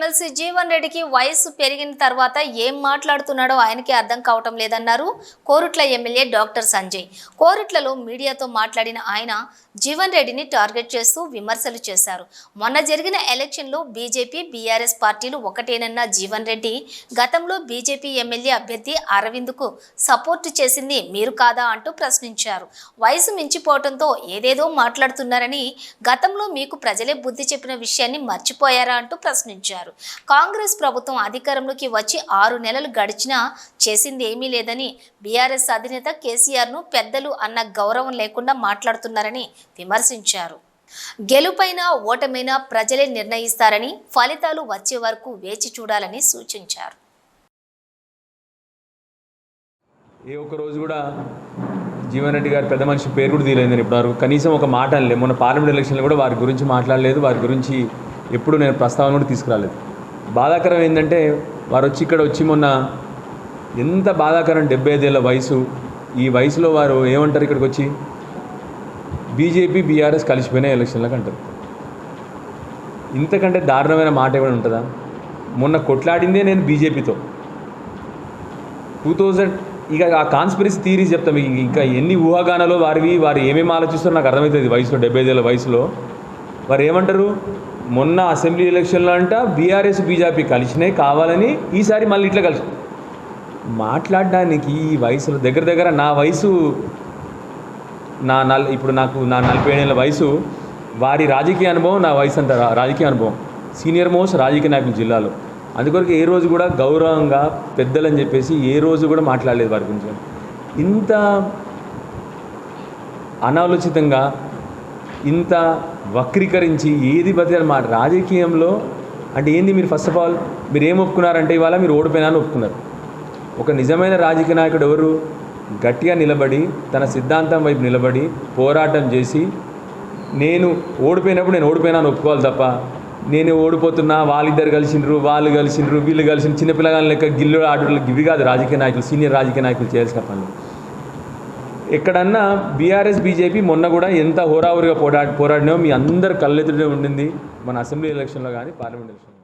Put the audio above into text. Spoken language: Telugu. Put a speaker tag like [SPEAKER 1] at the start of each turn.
[SPEAKER 1] ఎమ్మెల్సీ జీవన్ రెడ్డికి వయసు పెరిగిన తర్వాత ఏం మాట్లాడుతున్నాడో ఆయనకి అర్థం కావటం లేదన్నారు కోరుట్ల ఎమ్మెల్యే డాక్టర్ సంజయ్. కోరుట్లలో మీడియాతో మాట్లాడిన ఆయన జీవన్ రెడ్డిని టార్గెట్ చేస్తూ విమర్శలు చేశారు. మొన్న జరిగిన ఎలక్షన్లో బీజేపీ బీఆర్ఎస్ పార్టీలు ఒకటేనన్న జీవన్ రెడ్డి గతంలో బీజేపీ ఎమ్మెల్యే అభ్యర్థి అరవింద్కు సపోర్టు చేసింది మీరు కాదా అంటూ ప్రశ్నించారు. వయసు మించిపోవడంతో ఏదేదో మాట్లాడుతున్నారని గతంలో మీకు ప్రజలే బుద్ధి చెప్పిన విషయాన్ని మర్చిపోయారా అంటూ ప్రశ్నించారు. కాంగ్రెస్ ప్రభుత్వం అధికారంలోకి వచ్చి ఆరు నెలలు గడిచినా చేసింది ఏమీ లేదని బీఆర్ఎస్ అధినేత కేసీఆర్ను పెద్దలు అన్న గౌరవం లేకుండా మాట్లాడుతున్నారని విమర్శించారు. గెలుపైన ఓటమైనా ప్రజలే నిర్ణయిస్తారని ఫలితాలు వచ్చే వరకు వేచి చూడాలని సూచించారు.
[SPEAKER 2] ఏ ఒక్క రోజు కూడా జీవన్ రెడ్డి గారి పెద్ద మనిషి పేరు కూడా తీయలేదు. ఇప్పుడు వరకు కనీసం ఒక మాట అనలే మొన్న పార్లమెంట్ ఎలక్షన్లో కూడా వారి గురించి మాట్లాడలేదు. వారి గురించి ఎప్పుడు నేను ప్రస్తావన కూడా తీసుకురాలేదు. బాధాకరం ఏంటంటే వారు వచ్చి ఇక్కడ వచ్చి మొన్న ఎంత బాధాకరం డెబ్బై ఐదేళ్ళ వయసు ఈ వయసులో వారు ఏమంటారు ఇక్కడికి వచ్చి? బీజేపీ బీఆర్ఎస్ కలిసిపోయిన ఎలక్షన్లకు అంటారు. ఇంతకంటే దారుణమైన మాట ఏమైనా ఉంటుందా? మొన్న కొట్లాడిందే నేను బీజేపీతో. టూ థౌజండ్ ఇక ఆ కాన్స్పిరసీ థీరీస్ చెప్తాం. మీకు ఇంకా ఎన్ని ఊహాగానాలు వారివి వారు ఏమేమి ఆలోచిస్తారో నాకు అర్థమవుతుంది వయసులో డెబ్బై ఐదేళ్ళ వయసులో. వారు ఏమంటారు మొన్న అసెంబ్లీ ఎలక్షన్లో అంట బీఆర్ఎస్ బీజేపీ కలిసినాయి కావాలని ఈసారి మళ్ళీ ఇట్లా కలిసి మాట్లాడడానికి ఈ వయసులో దగ్గర దగ్గర నా వయసు నా నల్ ఇప్పుడు నాకు నా నలభై ఏళ్ళ వయసు వారి రాజకీయ అనుభవం నా వయసు అంత రా- రాజకీయ అనుభవం. సీనియర్ మోస్ట్ రాజకీయ నాయకులు జిల్లాలో. అందుకొరకు ఏ రోజు కూడా గౌరవంగా పెద్దలని చెప్పేసి ఏ రోజు కూడా మాట్లాడలేదు వారి గురించి. ఇంత అనాలోచితంగా ఇంత వక్రీకరించి ఏది బతికారు మా రాజకీయంలో అంటే ఏంది మీరు ఫస్ట్ ఆఫ్ ఆల్ మీరు ఏం ఒప్పుకున్నారంటే ఇవాళ మీరు ఓడిపోయినా అని ఒప్పుకున్నారు. ఒక నిజమైన రాజకీయ నాయకుడు ఎవరు? గట్టిగా నిలబడి తన సిద్ధాంతం వైపు నిలబడి పోరాటం చేసి నేను ఓడిపోయినప్పుడు నేను ఓడిపోయినా అని ఒప్పుకోవాలి తప్ప నేను ఓడిపోతున్నా వాళ్ళిద్దరు కలిసిండ్రు వాళ్ళు కలిసిండ్రు వీళ్ళు కలిసిన చిన్నపిల్లగాళ్ళ లెక్క గిల్లు ఆటలు ఇవి కాదు రాజకీయ నాయకులు సీనియర్ రాజకీయ నాయకులు చేయాల్సిన పనులు. ఎక్కడన్నా బీఆర్ఎస్ బీజేపీ మొన్న కూడా ఎంత హోరాహోరీగా పోరా పోరాడినో మీ అందరు కళ్ళెదుటే ఉండింది మన అసెంబ్లీ ఎలక్షన్లో కానీ పార్లమెంట్ ఎలక్షన్లో.